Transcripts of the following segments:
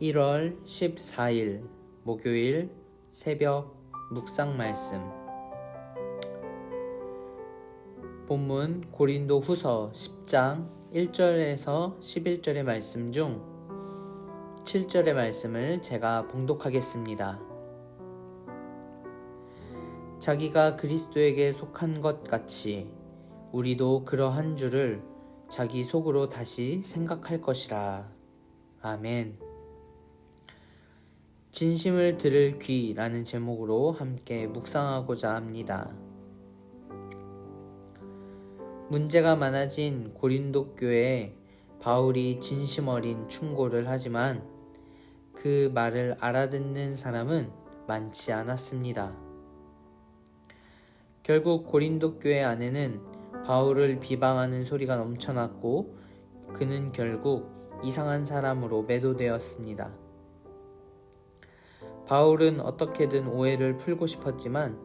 1월 14일 목요일 새벽 묵상 말씀 본문 고린도 후서 10장 1절에서 11절의 말씀 중 7절의 말씀을 제가 봉독하겠습니다. 자기가 그리스도에게 속한 것 같이 우리도 그러한 줄을 자기 속으로 다시 생각할 것이라. 아멘. 진심을 들을 귀라는 제목으로 함께 묵상하고자 합니다. 문제가 많아진 고린도 교회에 바울이 진심 어린 충고를 하지만 그 말을 알아듣는 사람은 많지 않았습니다. 결국 고린도 교회 안에는 바울을 비방하는 소리가 넘쳐났고 그는 결국 이상한 사람으로 매도되었습니다. 바울은 어떻게든 오해를 풀고 싶었지만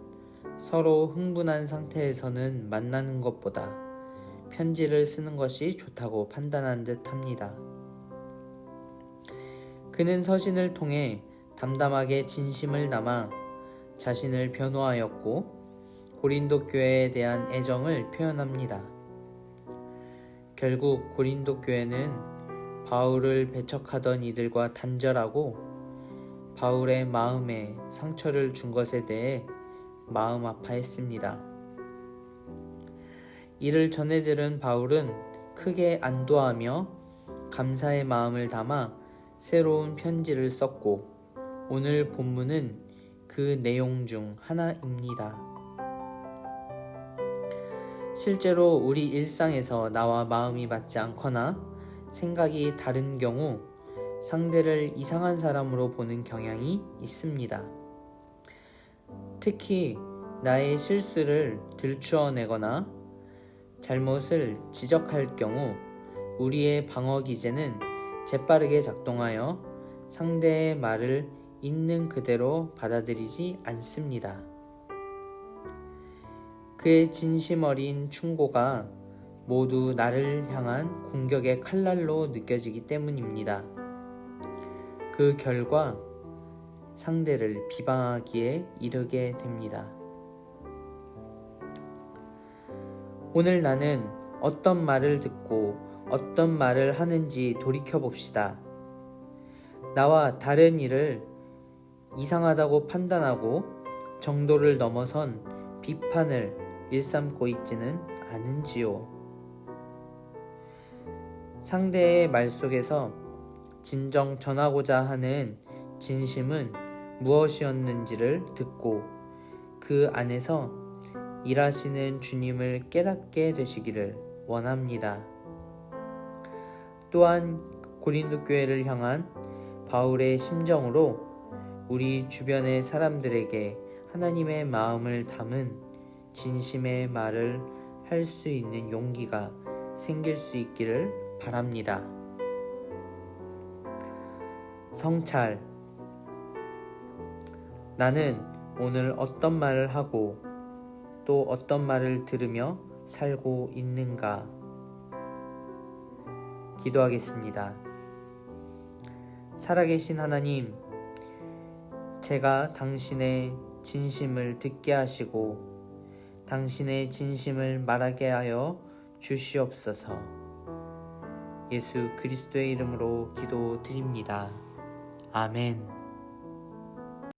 서로 흥분한 상태에서는 만나는 것보다 편지를 쓰는 것이 좋다고 판단한 듯 합니다. 그는 서신을 통해 담담하게 진심을 담아 자신을 변호하였고 고린도 교회에 대한 애정을 표현합니다. 결국 고린도 교회는 바울을 배척하던 이들과 단절하고 바울의 마음에 상처를 준 것에 대해 마음 아파했습니다. 이를 전해 들은 바울은 크게 안도하며 감사의 마음을 담아 새로운 편지를 썼고 오늘 본문은 그 내용 중 하나입니다. 실제로 우리 일상에서 나와 마음이 맞지 않거나 생각이 다른 경우 상대를 이상한 사람으로 보는 경향이 있습니다. 특히 나의 실수를 들추어내거나 잘못을 지적할 경우 우리의 방어 기제는 재빠르게 작동하여 상대의 말을 있는 그대로 받아들이지 않습니다. 그의 진심 어린 충고가 모두 나를 향한 공격의 칼날로 느껴지기 때문입니다. 그 결과 상대를 비방하기에 이르게 됩니다. 오늘 나는 어떤 말을 듣고 어떤 말을 하는지 돌이켜 봅시다. 나와 다른 일을 이상하다고 판단하고 정도를 넘어선 비판을 일삼고 있지는 않은지요. 상대의 말 속에서 진정 전하고자 하는 진심은 무엇이었는지를 듣고 그 안에서 일하시는 주님을 깨닫게 되시기를 원합니다. 또한 고린도 교회를 향한 바울의 심정으로 우리 주변의 사람들에게 하나님의 마음을 담은 진심의 말을 할 수 있는 용기가 생길 수 있기를 바랍니다. 성찰 나는 오늘 어떤 말을 하고 또 어떤 말을 들으며 살고 있는가? 기도하겠습니다. 살아계신 하나님, 제가 당신의 진심을 듣게 하시고 당신의 진심을 말하게 하여 주시옵소서. 예수 그리스도의 이름으로 기도드립니다. 아멘.